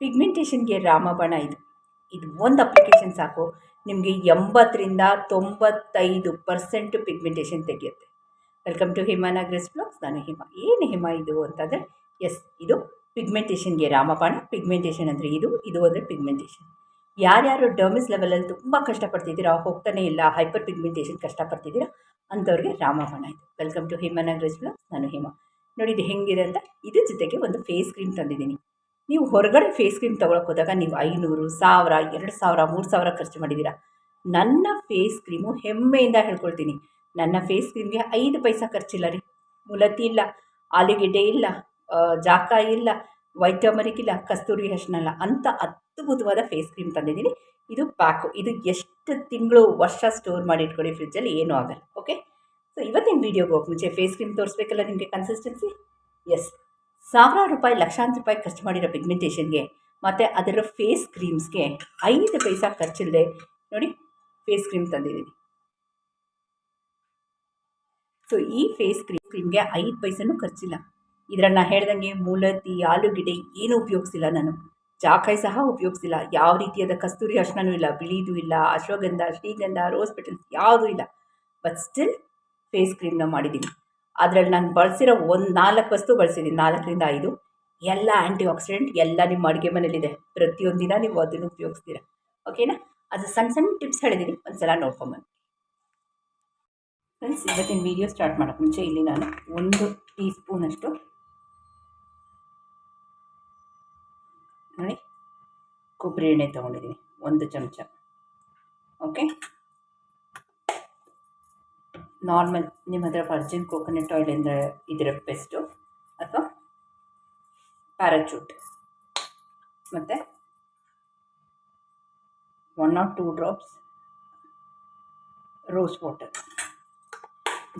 ಪಿಗ್ಮೆಂಟೇಷನ್ಗೆ ರಾಮಬಾಣ ಇದು. ಇದು ಒಂದು ಅಪ್ಲಿಕೇಶನ್ ಸಾಕು. ನಿಮಗೆ ಎಂಬತ್ತರಿಂದ ತೊಂಬತ್ತೈದು ಪರ್ಸೆಂಟ್ ಪಿಗ್ಮೆಂಟೇಷನ್ ತೆಗೆಯುತ್ತೆ. ವೆಲ್ಕಮ್ ಟು ಹಿಮಾನಾಗ್ರೆಸ್ ಬ್ಲಾಗ್ಸ್ ನಾನು ಹಿಮ ಏನು ಹಿಮ ಇದು ಅಂತಂದರೆ ಎಸ್ ಇದು ಪಿಗ್ಮೆಂಟೇಷನ್ಗೆ ರಾಮಬಾಣ. ಪಿಗ್ಮೆಂಟೇಷನ್ ಅಂದರೆ ಇದು ಇದು ಅಂದರೆ ಪಿಗ್ಮೆಂಟೇಷನ್ ಯಾರ್ಯಾರು ಡರ್ಮಿಸ್ ಲೆವೆಲಲ್ಲಿ ತುಂಬ ಕಷ್ಟಪಡ್ತಿದ್ದೀರಾ, ಹೋಗ್ತಾನೆ ಇಲ್ಲ ಹೈಪರ್ ಪಿಗ್ಮೆಂಟೇಷನ್ ಕಷ್ಟಪಡ್ತಿದ್ದೀರಾ, ಅಂಥವ್ರಿಗೆ ರಾಮಬಾಣ ಇದು. ವೆಲ್ಕಮ್ ಟು ಹಿಮಾನಾಗ್ರೆಸ್ ಬ್ಲಾಗ್ಸ್ ನಾನು ಹಿಮ ನೋಡಿ ಇದು ಹೆಂಗಿದೆ ಅಂತ? ಇದ್ರ ಜೊತೆಗೆ ಒಂದು ಫೇಸ್ ಕ್ರೀಮ್ ತಂದಿದ್ದೀನಿ. ನೀವು ಹೊರಗಡೆ ಫೇಸ್ ಕ್ರೀಮ್ ತೊಗೊಳಕ್ಕೆ ಹೋದಾಗ ನೀವು ಐನೂರು, ಸಾವಿರ, ಎರಡು ಸಾವಿರ, ಮೂರು ಸಾವಿರ ಖರ್ಚು ಮಾಡಿದ್ದೀರಾ ನನ್ನ ಫೇಸ್ ಕ್ರೀಮು ಹೆಮ್ಮೆಯಿಂದ ಹೇಳ್ಕೊಳ್ತೀನಿ. ನನ್ನ ಫೇಸ್ ಕ್ರೀಮ್ಗೆ ಐದು ಪೈಸಾ ಖರ್ಚಿಲ್ಲ ರೀ. ಮುಲತಿ ಇಲ್ಲ. ಆಲೂಗೆಡ್ಡೆ ಇಲ್ಲ. ಜಾಕ ಇಲ್ಲ. ವೈಟ್ ಇಲ್ಲ. ಕಸ್ತೂರಿ ಅರ್ಶಿನ ಅಂತ ಅದ್ಭುತವಾದ ಫೇಸ್ ಕ್ರೀಮ್ ತಂದಿದ್ದೀನಿ. ಇದು ಪ್ಯಾಕು ಇದು ಎಷ್ಟು ತಿಂಗಳು ವರ್ಷ ಸ್ಟೋರ್ ಮಾಡಿ ಇಟ್ಕೊಳ್ಳಿ ಫ್ರಿಜ್ಜಲ್ಲಿ ಏನೂ ಆಗಲ್ಲ. ಓಕೆ ಸೊ ಇವತ್ತಿನ ವೀಡಿಯೋಗೆ ಹೋಗಿ ಮುಂಚೆ ಫೇಸ್ ಕ್ರೀಮ್ ತೋರಿಸ್ಬೇಕಲ್ಲ ನಿಮಗೆ ಕನ್ಸಿಸ್ಟೆನ್ಸಿ ಎಸ್ ಸಾವಿರಾರು ರೂಪಾಯಿ, ಲಕ್ಷಾಂತರ ರೂಪಾಯಿ ಖರ್ಚು ಮಾಡಿರೋ ಪಿಗ್ಮೆಂಟೇಷನ್ಗೆ ಮತ್ತು ಅದರ ಫೇಸ್ ಕ್ರೀಮ್ಸ್ಗೆ ಐದು ಪೈಸಾ ಖರ್ಚಿಲ್ಲದೆ ನೋಡಿ ಫೇಸ್ ಕ್ರೀಮ್ ತಂದಿದ್ದೀನಿ. ಸೊ ಈ ಫೇಸ್ ಕ್ರೀಮ್ ಕ್ರೀಮ್ಗೆ ಐದು ಪೈಸೆನೂ ಖರ್ಚಿಲ್ಲ. ಇದರಲ್ಲಿ ನಾನು ಹೇಳ್ದಂಗೆ ಮೂಲತಿ ಆಲೂಗೆಡ್ಡೆ ಏನೂ ಉಪಯೋಗಿಸಿಲ್ಲ ನಾನು. ಜಾಕಾಯಿ ಸಹ ಉಪಯೋಗಿಸಿಲ್ಲ. ಯಾವ ರೀತಿಯಾದ ಕಸ್ತೂರಿ ಅರ್ಶನೂ ಇಲ್ಲ. ಬಿಳಿದು ಇಲ್ಲ, ಅಶ್ವಗಂಧ, ಶ್ರೀಗಂಧ ರೋಸ್ ಪೆಟಲ್ಸ್ ಯಾವುದೂ ಇಲ್ಲ. ಬಟ್ ಸ್ಟಿಲ್ ಫೇಸ್ ಕ್ರೀಮ್ನ ಮಾಡಿದ್ದೀನಿ. ಅದರಲ್ಲಿ ನಾನು ಬಳಸಿರೋ ಒಂದು ನಾಲ್ಕು ವಸ್ತು ಬಳಸಿದ್ದೀನಿ ನಾಲ್ಕರಿಂದ ಐದು. ಎಲ್ಲ ಆ್ಯಂಟಿ ಆಕ್ಸಿಡೆಂಟ್ ಎಲ್ಲ ನಿಮ್ಮ ಅಡುಗೆ ಮನೇಲಿದೆ. ಪ್ರತಿಯೊಂದು ನೀವು ಅದನ್ನು ಉಪಯೋಗಿಸ್ತೀರ. ಓಕೆನಾ ಅದು ಸಣ್ಣ ಸಣ್ಣ ಟಿಪ್ಸ್ ಹೇಳಿದ್ದೀನಿ ಒಂದು ಸಲ ನೋಡ್ಕೊಂಬನ್ನಿ ಫ್ರೆಂಡ್ಸ್ ಇವತ್ತಿನ ವೀಡಿಯೋ ಸ್ಟಾರ್ಟ್ ಮಾಡೋಕ್ಕೆ ಮುಂಚೆ ಇಲ್ಲಿ ನಾನು ಒಂದು ಟೀ ಸ್ಪೂನಷ್ಟು ನೋಡಿ ಕೊಬ್ಬರಿ ಎಣ್ಣೆ ತೊಗೊಂಡಿದ್ದೀನಿ ಒಂದು ಚಮಚ. ಓಕೆ ನಾರ್ಮಲ್ ನಿಮ್ಮ ಹತ್ರ ವರ್ಜಿನ್ ಕೋಕೋನಟ್ ಆಯಿಲ್ ಅಂದರೆ ಇದರ ಬೆಸ್ಟು ಅಥವಾ ಪ್ಯಾರಾಚೂಟ್ ಮತ್ತು one or two drops rose water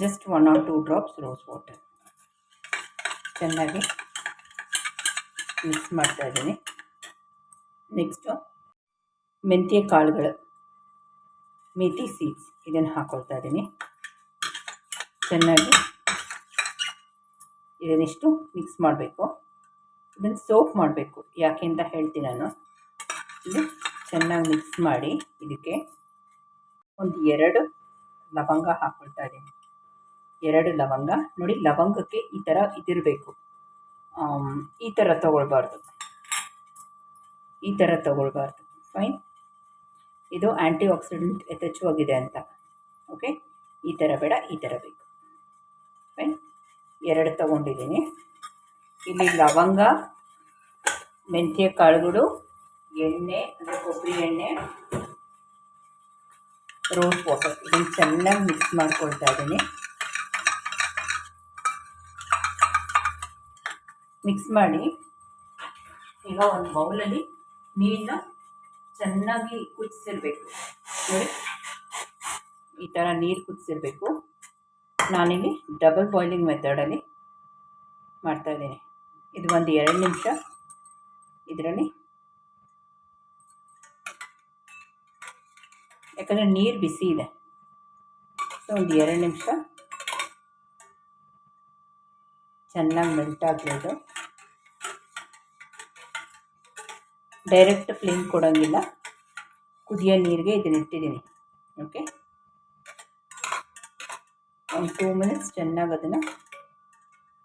just one or two drops rose water ಚೆನ್ನಾಗಿ ಮಿಕ್ಸ್ ಮಾಡ್ತಾ ಇದ್ದೀನಿ. ನೆಕ್ಸ್ಟು ಮೆಂತ್ಯ ಕಾಳುಗಳು ಮೇಥಿ ಸೀಡ್ಸ್ ಇದನ್ನು ಹಾಕ್ಕೊಳ್ತಾ ಇದ್ದೀನಿ. ಚೆನ್ನಾಗಿ ಇದನ್ನಿಷ್ಟು ಮಿಕ್ಸ್ ಮಾಡಬೇಕು. ಇದನ್ನು ಸೋಪ್ ಮಾಡಬೇಕು. ಯಾಕೆ ಅಂತ ಹೇಳ್ತೀನಿ ನಾನು. ಇದು ಚೆನ್ನಾಗಿ ಮಿಕ್ಸ್ ಮಾಡಿ ಇದಕ್ಕೆ ಒಂದು ಎರಡು ಲವಂಗ ಹಾಕ್ಕೊಳ್ತಾ ಇದ್ದೀನಿ. ಎರಡು ಲವಂಗ. ನೋಡಿ ಲವಂಗಕ್ಕೆ ಈ ಥರ ಇದಿರಬೇಕು. ಈ ಥರ ತೊಗೊಳ್ಬಾರ್ದು. ಈ ಥರ ತೊಗೊಳ್ಬಾರ್ದು. ಫೈನ್ ಇದು ಆ್ಯಂಟಿ ಆಕ್ಸಿಡೆಂಟ್ ಯಥೇಚ್ಛವಾಗಿದೆ ಅಂತ. ಓಕೆ ಈ ಥರ ಬೇಡ, ಈ ಥರ ಬೇಕು. ಎರಡು ತಗೊಂಡಿದ್ದೀನಿ. ಇಲ್ಲಿ ಲವಂಗ, ಮೆಂತ್ಯ ಕಾಳುಗಳು, ಎಣ್ಣೆ, ಅಂದರೆ ಕೊಬ್ಬರಿ ಎಣ್ಣೆ ರೋಸ್ ವಾಟರ್ ಇದನ್ನು ಚೆನ್ನಾಗಿ ಮಿಕ್ಸ್ ಮಾಡ್ಕೊಳ್ತಾ ಇದ್ದೀನಿ. ಮಿಕ್ಸ್ ಮಾಡಿ ಈಗ ಒಂದು ಬೌಲಲ್ಲಿ ನೀರನ್ನ ಚೆನ್ನಾಗಿ ಕುದಿಸಿರ್ಬೇಕು. ನೋಡಿ, ಈ ಥರ ನೀರು ಕುದಿಸಿರ್ಬೇಕು. ನಾನಿಲ್ಲಿ ಡಬಲ್ ಬಾಯ್ಲಿಂಗ್ ಮೆಥಡಲ್ಲಿ ಮಾಡ್ತಾಯಿದ್ದೀನಿ ಇದು ಒಂದು ಎರಡು ನಿಮಿಷ. ಇದರಲ್ಲಿ ಯಾಕಂದರೆ ನೀರು ಬಿಸಿ ಇದೆ. ಸೊ ಒಂದು ಎರಡು ನಿಮಿಷ. ಚೆನ್ನಾಗಿ ಮೆಲ್ಟ್ ಆಗಬೇಕು ಡೈರೆಕ್ಟ್ ಫ್ಲೇಮ್ ಕೊಡೋಂಗಿಲ್ಲ. ಕುದಿಯೋ ನೀರಿಗೆ ಇದನ್ನ ಇಟ್ಟಿದ್ದೀನಿ. ಓಕೆ ಒಂದು ಟೂ ಮಿನಿಟ್ಸ್ ಚೆನ್ನಾಗಿ ಅದನ್ನು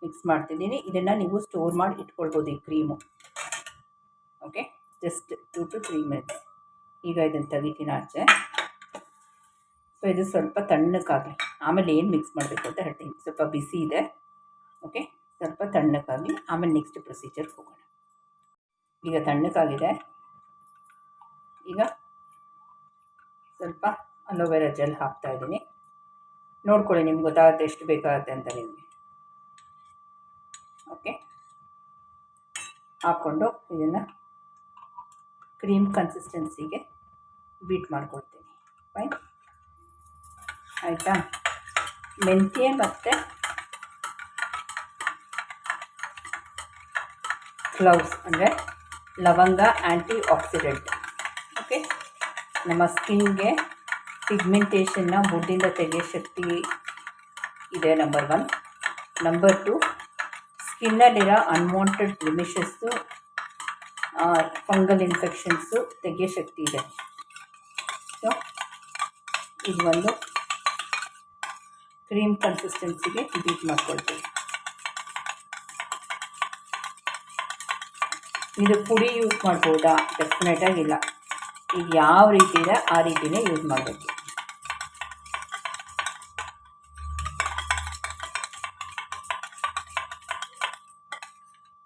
ಮಿಕ್ಸ್ ಮಾಡ್ತಿದ್ದೀನಿ. ಇದನ್ನು ನೀವು ಸ್ಟೋರ್ ಮಾಡಿ ಇಟ್ಕೊಳ್ಬೋದು ಈ cream okay just two to three minutes ಈಗ ಇದನ್ನು ತೆಗಿತೀನಿ ಆಚೆ. ಸೊ ಇದು ಸ್ವಲ್ಪ ತಣ್ಣಕ್ಕಾಗಲಿ ಆಮೇಲೆ ಏನು ಮಿಕ್ಸ್ ಮಾಡಬೇಕು ಅಂತ ಹೇಳ್ತೀನಿ. ಸ್ವಲ್ಪ ಬಿಸಿ ಇದೆ. ಓಕೆ ಸ್ವಲ್ಪ ತಣ್ಣಕ್ಕಾಗಲಿ ಆಮೇಲೆ ನೆಕ್ಸ್ಟ್ ಪ್ರೊಸೀಜರ್ಗೆ ಹೋಗೋಣ. ಈಗ ತಣ್ಣಕ್ಕಾಗಿದೆ ಈಗ ಸ್ವಲ್ಪ ಅಲೋವೆರಾ ಜೆಲ್ ಹಾಕ್ತಾ ಇದ್ದೀನಿ. ನೋಡ್ಕೊಳ್ಳಿ, ನಿಮ್ಗೆ ಗೊತ್ತಾಗುತ್ತೆ ಎಷ್ಟು ಬೇಕಾಗುತ್ತೆ ಅಂತ ನಿಮಗೆ. ಓಕೆ ಹಾಕ್ಕೊಂಡು ಇದನ್ನು ಕ್ರೀಮ್ ಕನ್ಸಿಸ್ಟೆನ್ಸಿಗೆ ಬೀಟ್ ಮಾಡ್ಕೊಳ್ತೀನಿ. ಫೈನ್ ಆಯಿತಾ? ಮೆಂತ್ಯ ಮತ್ತು ಕ್ಲೌಸ್ ಅಂದರೆ ಲವಂಗ ಆ್ಯಂಟಿ ಆಕ್ಸಿಡೆಂಟ್ ಓಕೆ ನಮ್ಮ ಸ್ಕಿನ್ಗೆ ಪಿಗ್ಮೆಂಟೇಷನ್ನ ಮುಡ್ಡಿಂದ ತೆಗೆಯೋ ಶಕ್ತಿ ಇದೆ ನಂಬರ್ ಒನ್ ನಂಬರ್ ಟು ಸ್ಕಿನ್ನಲ್ಲಿರೋ ಅನ್ವಾಂಟೆಡ್ ಬ್ಲಿಮಿಷಸ್ಸು ಫಂಗಲ್ ಇನ್ಫೆಕ್ಷನ್ಸು ತೆಗೆಯೋ ಶಕ್ತಿ ಇದೆ. ಸೊ ಇದು ಒಂದು ಕ್ರೀಮ್ ಕನ್ಸಿಸ್ಟೆನ್ಸಿಗೆ ಬೀಟ್ ಮಾಡ್ಕೊಳ್ತೀವಿ. ಇದು ಪುಡಿ ಯೂಸ್ ಮಾಡ್ಬೋದಾ? ಡೆಫಿನೆಟಾಗಿ ಇಲ್ಲ. ಈಗ ಯಾವ ರೀತಿ ಇದೆ, ಆ ರೀತಿನೇ ಯೂಸ್ ಮಾಡಬೇಕು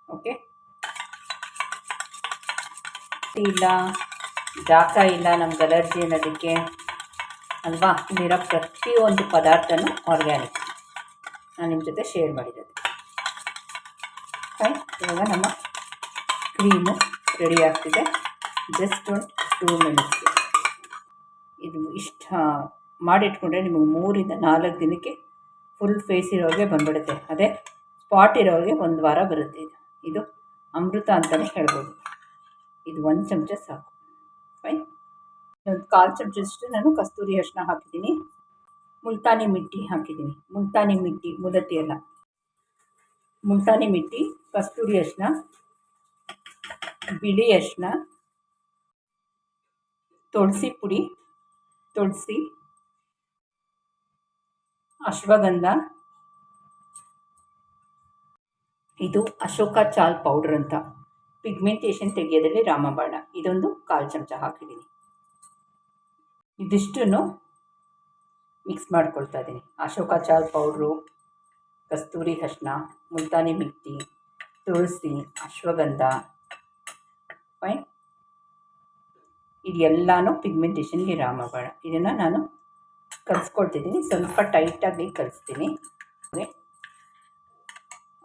ಓಕೆ ಇಲ್ಲ ಜಾಕ ಇಲ್ಲ ನಮ್ಗೆ ಅಲರ್ಜಿ ಅನ್ನೋದಕ್ಕೆ. ಅಲ್ವಾ? ಇಲ್ಲಿರೋ ಪ್ರತಿಯೊಂದು ಪದಾರ್ಥನೂ ಆರ್ಗ್ಯಾನಿಕ್ ನಾನು ನಿಮ್ಮ ಜೊತೆ ಶೇರ್ ಮಾಡಿರೋದು. ಫೈನ್ ಇವಾಗ ನಮ್ಮ ಕ್ರೀಮು ರೆಡಿ ಆಗ್ತಿದೆ. ಜಸ್ಟ್ ಒಂದು ಟೂ ಮಿನಿಟ್ಸ್ ಇದು ಇಷ್ಟ, ಮಾಡಿಟ್ಕೊಂಡ್ರೆ ನಿಮಗೆ ಮೂರಿಂದ ನಾಲ್ಕು ದಿನಕ್ಕೆ ಫುಲ್ ಫೇಸ್ ಇರೋರಿಗೆ ಬಂದ್ಬಿಡುತ್ತೆ. ಅದೇ ಸ್ಪಾಟ್ ಇರೋರಿಗೆ ಒಂದು ವಾರ ಬರುತ್ತೆ ಇದು. ಇದು ಅಮೃತ ಅಂತಲೇ ಹೇಳ್ಬೋದು. ಇದು ಒಂದು ಚಮಚ ಸಾಕು. ಫೈನ್ ಒಂದು ಕಾಲು ಚಮಚದಷ್ಟು ನಾನು ಕಸ್ತೂರಿ ಅರಿಶಿನ ಹಾಕಿದ್ದೀನಿ. ಮುಲ್ತಾನಿ ಮಿಟ್ಟಿ ಹಾಕಿದ್ದೀನಿ. ಮುಲ್ತಾನಿ ಮಿಟ್ಟಿ ಮುದತಿ ಅಲ್ಲ. ಮುಲ್ತಾನಿ ಮಿಟ್ಟಿ, ಕಸ್ತೂರಿ ಅರಿಶಿನ ಬಿಳಿ ಅರಿಶಿನ ತುಳಸಿ ಪುಡಿ, ತುಳಸಿ, ಅಶ್ವಗಂಧ. ಇದು ಅಶೋಕ ಚಾಲ್ ಪೌಡರ್ ಅಂತ. ಪಿಗ್ಮೆಂಟೇಷನ್ ತೆಗೆಯೋದಲ್ಲಿ ರಾಮಬಾಣ. ಇದೊಂದು ಕಾಲು ಚಮಚ ಹಾಕಿದ್ದೀನಿ. ಇದಿಷ್ಟನ್ನು ಮಿಕ್ಸ್ ಮಾಡ್ಕೊಳ್ತಾ ಇದ್ದೀನಿ. ಅಶೋಕ ಚಾಲ್ ಪೌಡ್ರು, ಕಸ್ತೂರಿ ಅರಿಶಿನ ಮುಲ್ತಾನಿ ಮಿಟ್ಟಿ ತುಳಸಿ, ಅಶ್ವಗಂಧ ಫೈನ್ ಇದೆಲ್ಲನೂ ಪಿಗ್ಮೆಂಟೇಷನ್ಗೆ ರಾಮಬಾಣ. ಇದನ್ನು ನಾನು ಕಲಿಸ್ಕೊಳ್ತಿದ್ದೀನಿ. ಸ್ವಲ್ಪ ಟೈಟಾಗಿ ಕಲಿಸ್ತೀನಿ. ಓಕೆ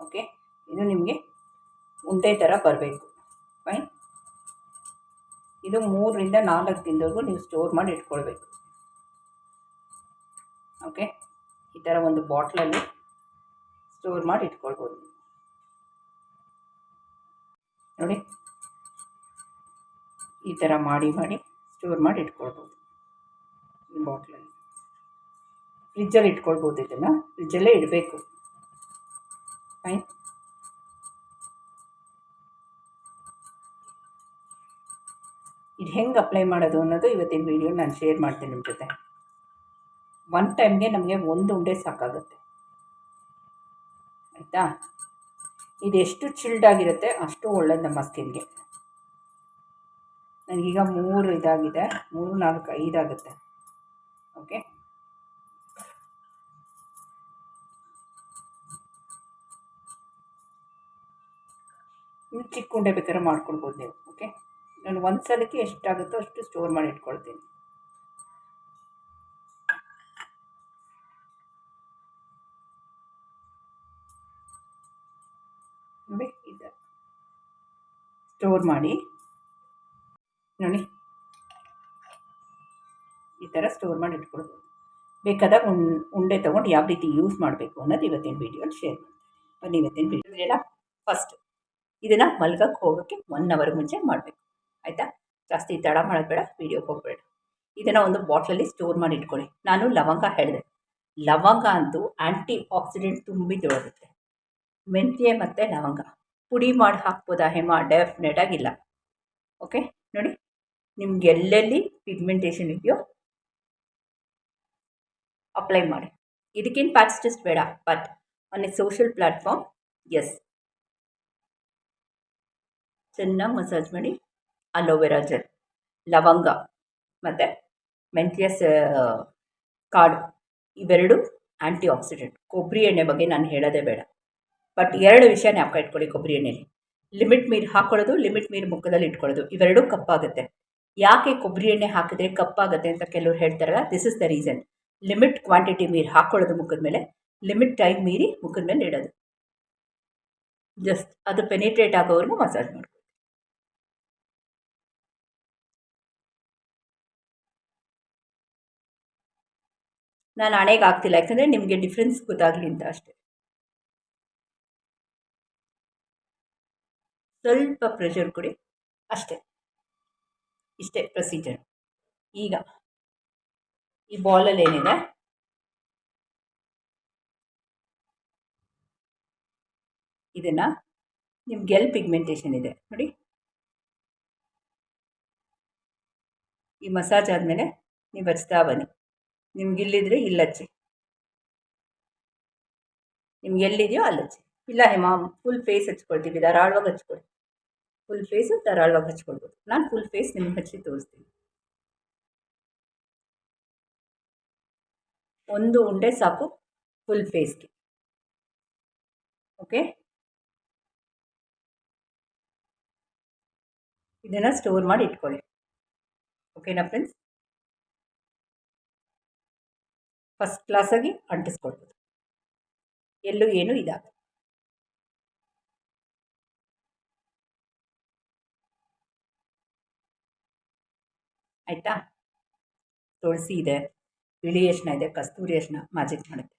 ಓಕೆ ಇದು ನಿಮಗೆ ಉಂಡೆ ಥರ ಬರಬೇಕು. ಫೈನ್ ಇದು ಮೂರರಿಂದ ನಾಲ್ಕು ದಿನದವರೆಗೂ ನೀವು ಸ್ಟೋರ್ ಮಾಡಿ ಇಟ್ಕೊಳ್ಬೇಕು. ಓಕೆ ಈ ಥರ ಒಂದು ಬಾಟ್ಲಲ್ಲಿ ಸ್ಟೋರ್ ಮಾಡಿ ಇಟ್ಕೊಳ್ಬೋದು. ನೋಡಿ? ಈ ಥರ ಮಾಡಿ ಮಾಡಿ ಸ್ಟೋರ್ ಮಾಡಿ ಇಟ್ಕೊಳ್ಬೋದು. ಈ ಬಾಟ್ಲಲ್ಲಿ ಫ್ರಿಜ್ಜಲ್ಲಿ ಇಟ್ಕೊಳ್ಬೋದು ಇದನ್ನು. ಫ್ರಿಜ್ಜಲ್ಲೇ ಇಡಬೇಕು. ಫೈನ್ ಇದು ಹೆಂಗೆ ಅಪ್ಲೈ ಮಾಡೋದು ಅನ್ನೋದು ಇವತ್ತಿನ ವೀಡಿಯೋ ನಾನು ಶೇರ್ ಮಾಡ್ತೀನಿ ನಿಮ್ಮ ಜೊತೆ. ಒನ್ ಟೈಮ್ಗೆ ನಮಗೆ ಒಂದು ಉಂಡೆ ಸಾಕಾಗುತ್ತೆ. ಆಯಿತಾ? ಇದೆಷ್ಟು ಚಿಲ್ಡ್ ಆಗಿರುತ್ತೆ ಅಷ್ಟು ಒಳ್ಳೇದು ನಮ್ಮ ಸ್ಕಿನ್ಗೆ ನನಗೀಗ ಮೂರು ಇದಾಗಿದೆ. ಮೂರು, ನಾಲ್ಕು ಐದಾಗುತ್ತೆ ಓಕೆ ಚಿಕ್ಕ ಉಂಡೆ ಬೇಕಾದ್ರೆ ಮಾಡ್ಕೊಳ್ಬೋದು ನೀವು. ಓಕೆ ನಾನು ಒಂದು ಸಲಕ್ಕೆ ಎಷ್ಟಾಗುತ್ತೋ ಅಷ್ಟು ಸ್ಟೋರ್ ಮಾಡಿ ಇಟ್ಕೊಳ್ತೀನಿ. ನೋಡಿ ಇದೆ ಸ್ಟೋರ್ ಮಾಡಿ. ನೋಡಿ, ಈ ಥರ ಸ್ಟೋರ್ ಮಾಡಿ ಇಟ್ಕೊಳ್ಬೋದು. ಬೇಕಾದಾಗ ಉಂಡೆ ತೊಗೊಂಡು ಯಾವ ರೀತಿ ಯೂಸ್ ಮಾಡಬೇಕು ಅನ್ನೋದು ಇವತ್ತಿನ ವೀಡಿಯೋಲಿ ಶೇರ್ ಮಾಡ್ತೀನಿ. ಇವತ್ತಿನ ವೀಡಿಯೋ ಫಸ್ಟ್ ಇದನ್ನು ಮಲ್ಗಕ್ಕೆ ಹೋಗೋಕ್ಕೆ ಒನ್ ಅವರ್ ಮುಂಚೆ ಮಾಡಬೇಕು. ಆಯಿತಾ? ಜಾಸ್ತಿ ತಡ ಮಾಡೋದು ಬೇಡ ವೀಡಿಯೋಗೆ ಹೋಗಬೇಡ. ಇದನ್ನು ಒಂದು ಬಾಟ್ಲಲ್ಲಿ ಸ್ಟೋರ್ ಮಾಡಿ ಇಟ್ಕೊಳ್ಳಿ. ನಾನು ಲವಂಗ ಹೇಳಿದೆ. ಲವಂಗ ಅಂತೂ ಆ್ಯಂಟಿ ಆಕ್ಸಿಡೆಂಟ್ ತುಂಬಿದೊಳಗುತ್ತೆ ಮೆಂತ್ಯ ಮತ್ತು ಲವಂಗ. ಪುಡಿ ಮಾಡಿ ಹಾಕ್ಬೋದಾ ಹೇಮ? ಡೆಫಿನೆಟಾಗಿಲ್ಲ ಓಕೆ ನೋಡಿ. ನಿಮ್ಗೆ ಎಲ್ಲೆಲ್ಲಿ ಪಿಗ್ಮೆಂಟೇಷನ್ ಇದೆಯೋ ಅಪ್ಲೈ ಮಾಡಿ. ಇದಕ್ಕೇನು ಪ್ಯಾಚ್ ಟೆಸ್ಟ್ ಬೇಡ but on a social platform S ಚೆನ್ನಾಗಿ ಮಸಾಜ್ ಮಾಡಿ. ಅಲೋವೆರಾ ಜೆಲ್, ಲವಂಗ ಮತ್ತು ಮೆಂತ್ಯಸ್ ಕಾಡು ಇವೆರಡು ಆ್ಯಂಟಿ ಆಕ್ಸಿಡೆಂಟ್ ಕೊಬ್ಬರಿ ಎಣ್ಣೆ ಬಗ್ಗೆ ನಾನು ಹೇಳೋದೇ ಬೇಡ. ಬಟ್ ಎರಡು ವಿಷಯ ಜ್ಞಾಪಕ ಇಟ್ಕೊಳ್ಳಿ ಕೊಬ್ಬರಿ ಎಣ್ಣೆಲಿ. ಲಿಮಿಟ್ ಮೀರ್ ಹಾಕ್ಕೊಳ್ಳೋದು ಲಿಮಿಟ್ ಮೀರಿ ಮುಖದಲ್ಲಿ ಇಟ್ಕೊಳ್ಳೋದು. ಇವೆರಡೂ ಕಪ್ಪಾಗುತ್ತೆ. ಯಾಕೆ ಕೊಬ್ಬರಿ ಎಣ್ಣೆ ಹಾಕಿದ್ರೆ ಕಪ್ಪಾಗುತ್ತೆ ಅಂತ ಕೆಲವರು ಹೇಳ್ತಾರಲ್ಲ this is the reason limit quantity ಮೀರಿ ಹಾಕ್ಕೊಳ್ಳೋದು ಮುಖದ ಮೇಲೆ, ಲಿಮಿಟ್ ಟೈಮ್ ಮೀರಿ ಮುಖದ ಮೇಲೆ ಇಡೋದು. ಜಸ್ಟ್ ಅದು ಪೆನಿಟ್ರೇಟ್ ಆಗೋವರೆಗೂ ಮಸಾಜ್ ಮಾಡಿ ನಾನು ಹಣೆಗೆ ಆಗ್ತಿಲ್ಲ ಯಾಕಂದರೆ ನಿಮಗೆ ಡಿಫ್ರೆನ್ಸ್ ಗೊತ್ತಾಗಲಿ ಅಂತ ಅಷ್ಟೇ. ಸ್ವಲ್ಪ ಪ್ರೆಷರ್ ಕೊಡಿ. ಅಷ್ಟೇ. ಇಷ್ಟೇ ಪ್ರೊಸೀಜರ್ ಈಗ ಈ ಬಾಲಲ್ಲಿ ಏನಿದೆ? ಇದನ್ನು ನಿಮ್ಗೆ ಎಲ್ ಪಿಗ್ಮೆಂಟೇಷನ್ ಇದೆ. ನೋಡಿ. ಈ ಮಸಾಜ್ ಆದಮೇಲೆ ನೀವು ಹಚ್ತಾ ಬನ್ನಿ. ನಿಮ್ಗೆ ಇಲ್ಲಿದ್ರೆ ಇಲ್ಲಿ ಹಚ್ಚಿ ನಿಮ್ಗೆ ಎಲ್ಲಿದೆಯೋ ಅಲ್ಲಿ ಇಲ್ಲ ಹೇಮಾ ಫುಲ್ ಫೇಸ್ ಹಚ್ಕೊಳ್ತೀವಿ, ಧಾರಾಳವಾಗಿ ಹಚ್ಕೊಳ್ಳಿ ಫುಲ್ ಫೇಸು ಧಾರಾಳವಾಗಿ ಹಚ್ಕೊಳ್ಬೋದು. ನಾನು ಫುಲ್ ಫೇಸ್ ನಿಮ್ಗೆ ಹಚ್ಚಿ ತೋರಿಸ್ತೀನಿ. ಒಂದು ಉಂಡೆ ಸಾಕು ಫುಲ್ ಫೇಸ್ಗೆ ಓಕೆ ಇದನ್ನು ಸ್ಟೋರ್ ಮಾಡಿ ಇಟ್ಕೊಳ್ಳಿ. ಓಕೆನಾ ಫ್ರೆಂಡ್ಸ್ ಫಸ್ಟ್ ಕ್ಲಾಸಾಗಿ ಅಂಟಿಸ್ಕೊಳ್ಬೋದು. ಎಲ್ಲೂ ಏನು ಇದಾಗ ಆಯಿತಾ? ತುಳಸಿ ಇದೆ, ಬಿಳಿ ಅರಿಶಿನ ಇದೆ, ಕಸ್ತೂರಿ ಅರಿಶಿನ ಮ್ಯಾಜಿಕ್ ಮಾಡುತ್ತೆ.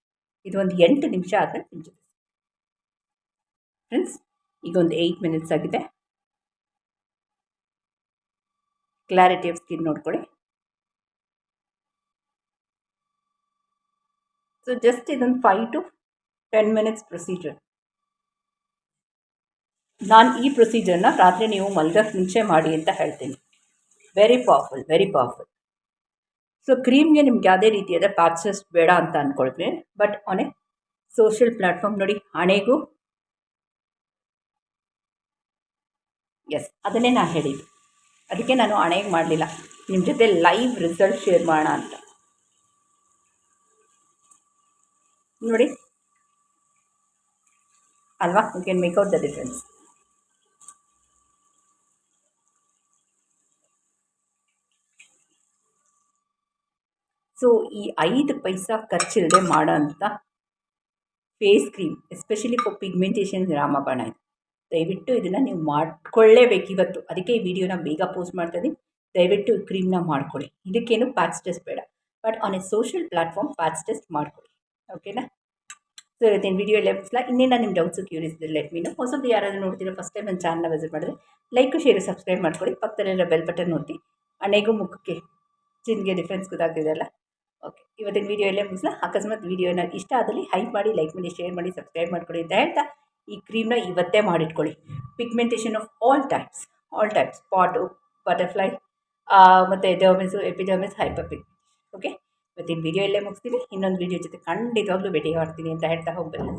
ಇದು ಒಂದು ಎಂಟು ನಿಮಿಷ ಆದರೆ ನಿಮ್ಮ ಜೊತೆ ಫ್ರೆಂಡ್ಸ್ ಈಗ ಒಂದು ಏಯ್ಟ್ ಮಿನಿಟ್ಸ್ ಆಗಿದೆ. ಕ್ಲಾರಿಟಿ ಆಫ್ ಸ್ಕಿನ್ ನೋಡ್ಕೊಳ್ಳಿ. ಸೊ ಜಸ್ಟ್ ಇದೊಂದು five to ten minutes procedure ನಾನು ಈ ಪ್ರೊಸೀಜರ್ನ ರಾತ್ರಿ ನೀವು ಮಲ್ಗಕ್ಕೆ ಮುಂಚೆ ಮಾಡಿ ಅಂತ ಹೇಳ್ತೀನಿ. Very powerful very powerful so ಕ್ರೀಮ್ಗೆ ನಿಮ್ಗೆ ಯಾವುದೇ ರೀತಿಯಾದ ಪ್ಯಾಚಸ್ ಬೇಡ ಅಂತ ಅಂದ್ಕೊಳ್ತೀನಿ but on a social platform ನೋಡಿ, ಹಣೆಗೂ ಎಸ್ ಅದನ್ನೇ ನಾನು ಹೇಳಿದ್ದು. ಅದಕ್ಕೆ ನಾನು ಹಣೆಗೆ ಮಾಡಲಿಲ್ಲ. ನಿಮ್ಮ ಜೊತೆ ಲೈವ್ ರಿಸಲ್ಟ್ ಶೇರ್ ಮಾಡೋಣ ಅಂತ. ನೋಡಿ. ಅಲ್ವಾ? You can make out the difference so ಈ ಐದು ಪೈಸಾ ಖರ್ಚಿಲ್ಲದೆ ಮಾಡೋಂಥ face cream especially for pigmentation ರಾಮಬಾಣ ಇದು. ದಯವಿಟ್ಟು ಇದನ್ನು ನೀವು ಮಾಡ್ಕೊಳ್ಳೇಬೇಕು ಇವತ್ತು. ಅದಕ್ಕೆ ಈ ವಿಡಿಯೋನ ಬೇಗ ಪೋಸ್ಟ್ ಮಾಡ್ತಾಯಿದ್ದೀನಿ ದಯವಿಟ್ಟು ಕ್ರೀಮ್ನ ಮಾಡ್ಕೊಳ್ಳಿ. ಇದಕ್ಕೇನು ಪ್ಯಾಚ್ ಟೆಸ್ಟ್ ಬೇಡ. But on a social platform patch test ಮಾಡ್ಕೊಳ್ಳಿ. ಓಕೆನಾ ಸೊ ಇವತ್ತಿನ ವಿಡಿಯೋ ಎಲ್ಲ ಮುಗಿಸ್ಲಾ ಇನ್ನೇನು ನಿಮ್ಮ ಡೌಟ್ಸು ಕ್ಯೂರಿಯಸ್ ಇದ್ದರೆ ಲೆಟ್ ಮೀನು ಹೊಸದು ಯಾರಾದರೂ ನೋಡ್ತೀರಾ ಫಸ್ಟ್ ಟೈಮ್ ನನ್ನ ಚಾನಲ್ನ ವಿಸಿಟ್ ಮಾಡಿದ್ರೆ ಲೈಕ್ ಶೇರ್ ಸಬ್ಸ್ಕ್ರೈಬ್ ಮಾಡ್ಕೊಳ್ಳಿ. ಪಕ್ಕದಲ್ಲಿರೋ ಬೆಲ್ ಬಟನ್ ಒತ್ತಿ. ಹಣೆಗೂ ಮುಖಕ್ಕೆ ಚಿನ್ಗೆ ಡಿಫ್ರೆನ್ಸ್ ಗೊತ್ತಾಗ್ತಿದೆಯಲ್ಲ ಓಕೆ ಇವತ್ತಿನ ವಿಡಿಯೋ ಎಲ್ಲೇ ಮುಗಿಸ್ಲಾ ಅಕಸ್ಮಾತ್ ವಿಡಿಯೋನ ಇಷ್ಟ ಆದಲ್ಲಿ ಹೈಪ್ ಮಾಡಿ ಲೈಕ್ ಮಾಡಿ ಶೇರ್ ಮಾಡಿ ಸಬ್ಸ್ಕ್ರೈಬ್ ಮಾಡ್ಕೊಳ್ಳಿ ಅಂತ ಹೇಳ್ತಾ, ಈ ಕ್ರೀಮ್ನ ಇವತ್ತೇ ಮಾಡಿಟ್ಕೊಳ್ಳಿ. Pigmentation of all types all types spot butterfly ಮತ್ತು ಡರ್ಮಿಸು ಎಪಿಡರ್ಮಿಸ್ ಹೈಪಪಿಕ್ ಓಕೆ ಇವತ್ತಿನ ವಿಡಿಯೋ ಇಲ್ಲೇ ಮುಗಿಸ್ತೀನಿ. ಇನ್ನೊಂದು ವಿಡಿಯೋ ಜೊತೆ ಖಂಡಿತವಾಗ್ಲೂ ಭೇಟಿ ಮಾಡ್ತೀನಿ ಅಂತ ಹೇಳ್ತಾ ಹೋಗ್ಬಲ್ಲ.